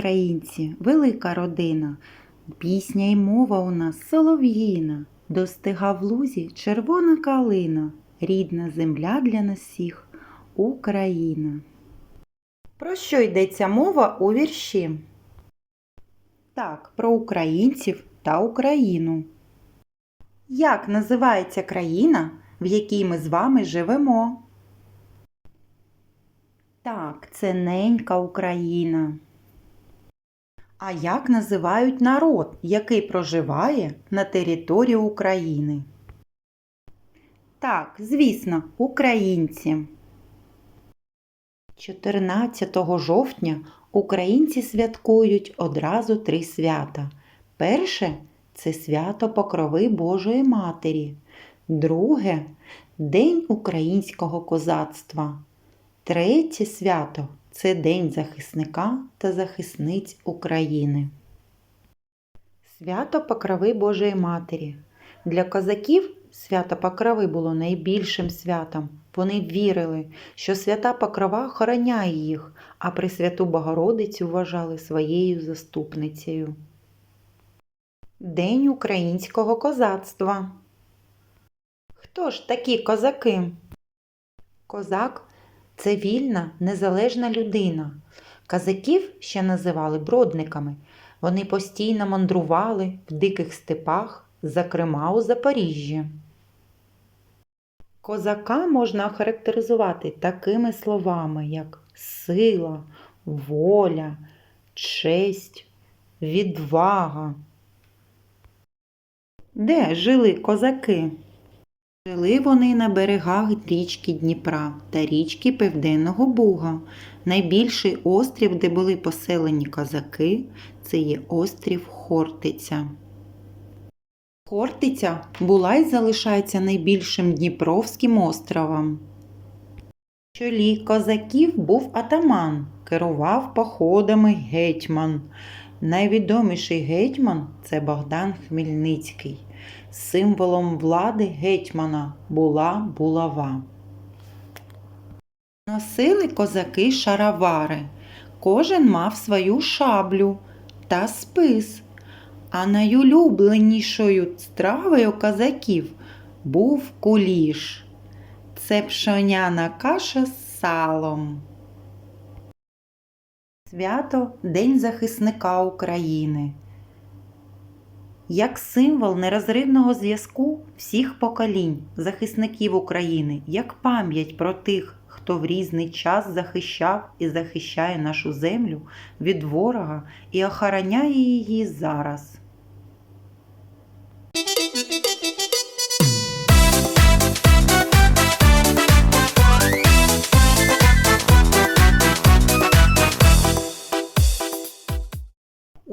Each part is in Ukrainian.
українці, велика родина. Пісня й мова у нас солов'їна. Достига в лузі червона калина, рідна земля для нас всіх Україна. Про що йдеться мова у вірші? Так, про українців та Україну. Як називається країна, в якій ми з вами живемо? Так, це ненька Україна. А як називають народ, який проживає на території України? Так, звісно, українці. 14 жовтня українці святкують одразу три свята. Перше це свято Покрови Божої Матері. Друге День українського козацтва. Третє свято це День захисника та захисниць України. Свято Покрови Божої Матері. Для козаків свято Покрови було найбільшим святом. Вони вірили, що свята Покрова охороняє їх, а Пресвяту Богородицю вважали своєю заступницею. День українського козацтва. Хто ж такі козаки? Козак це вільна, незалежна людина. Казаків ще називали бродниками. Вони постійно мандрували в диких степах, зокрема у Запоріжжі. Козака можна охарактеризувати такими словами, як сила, воля, честь, відвага. Де жили козаки? Жили вони на берегах річки Дніпра та річки Південного Буга. Найбільший острів, де були поселені козаки, це є острів Хортиця. Хортиця була і залишається найбільшим Дніпровським островом. В чолі козаків був атаман, керував походами гетьман. Найвідоміший гетьман це Богдан Хмельницький. Символом влади гетьмана була булава. Носили козаки шаровари. Кожен мав свою шаблю та спис. А найулюбленішою стравою козаків був куліш. Це пшоняна каша з салом. Свято День захисника України. Як символ нерозривного зв'язку всіх поколінь захисників України, як пам'ять про тих, хто в різний час захищав і захищає нашу землю від ворога і охороняє її зараз.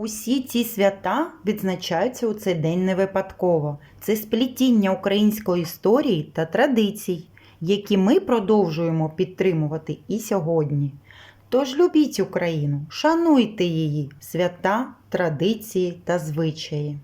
Усі ці свята відзначаються у цей день не випадково. Це сплітіння української історії та традицій, які ми продовжуємо підтримувати і сьогодні. Тож любіть Україну, шануйте її, свята, традиції та звичаї.